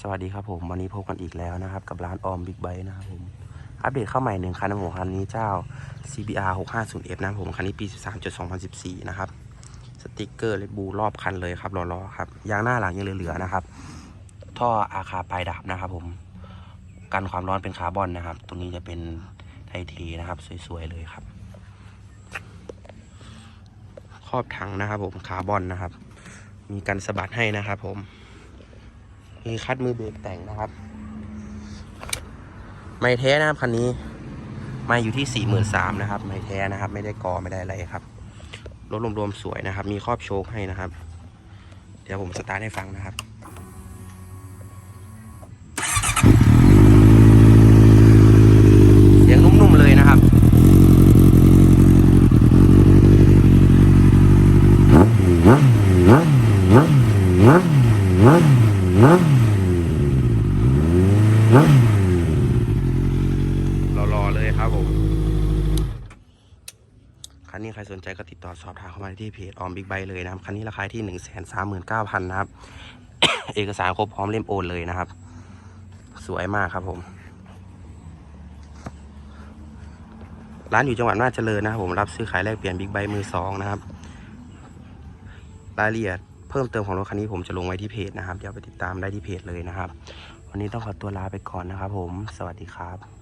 สวัสดีครับผม วันนี้พบกันอีกแล้วนะครับ กับร้านออมบิ๊กไบค์นะครับผม อัปเดตเข้าใหม่หนึ่งคันนะผมคันนี้เจ้า CBR 650F นะครับผม คันนี้ปี 13.2014 นะครับ สติกเกอร์เลบูรอบคันเลยครับล้อๆครับ ยางหน้าหลังยังเหลือๆนะครับ ท่ออาคาปลายดาบนะครับผม กันความร้อนเป็นคาร์บอนนะครับ ตรงนี้จะเป็นไทเทนะครับ สวยๆเลยครับ ครอบถังนะครับผม คาร์บอนนะครับ มีกันสะบัดให้นะครับผม มีคัดมือเบรกแต่งนะครับ ไม่แท้นะครับคันนี้ม่อยู่ที่สี่หมื่นสามนะครับ ไม่แท้นะครับ ไม่ได้กอไม่ได้อะไรครับ รถรวมๆสวยนะครับ มีครอบโชคให้นะครับ เดี๋ยวผมสตาร์ทให้ฟังนะครับเสียงนุ่มๆ เรับรอๆเลยครับผม คันนี้ใครสนใจก็ติดต่อสอบถามเข้ามาที่เพจออมบิ๊กไบเลยนะครับ คันนี้ราคาที่หนึ่งแสนสามหมื่นเก้าพันนะครับ เอกสารครบพร้อมเล่มโอนเลยนะครับ สวยมากครับผม ร้านอยู่จังหวัดน่าจเจริญนะครับผมรับซื้อขายแลกเปลี่ยนบิ๊กไบมือสองนะครับ รายละเอียด เพิ่มเติมของรถคันนี้ผมจะลงไว้ที่เพจนะครับ เดี๋ยวไปติดตามได้ที่เพจเลยนะครับ วันนี้ต้องขอตัวลาไปก่อนนะครับผม สวัสดีครับ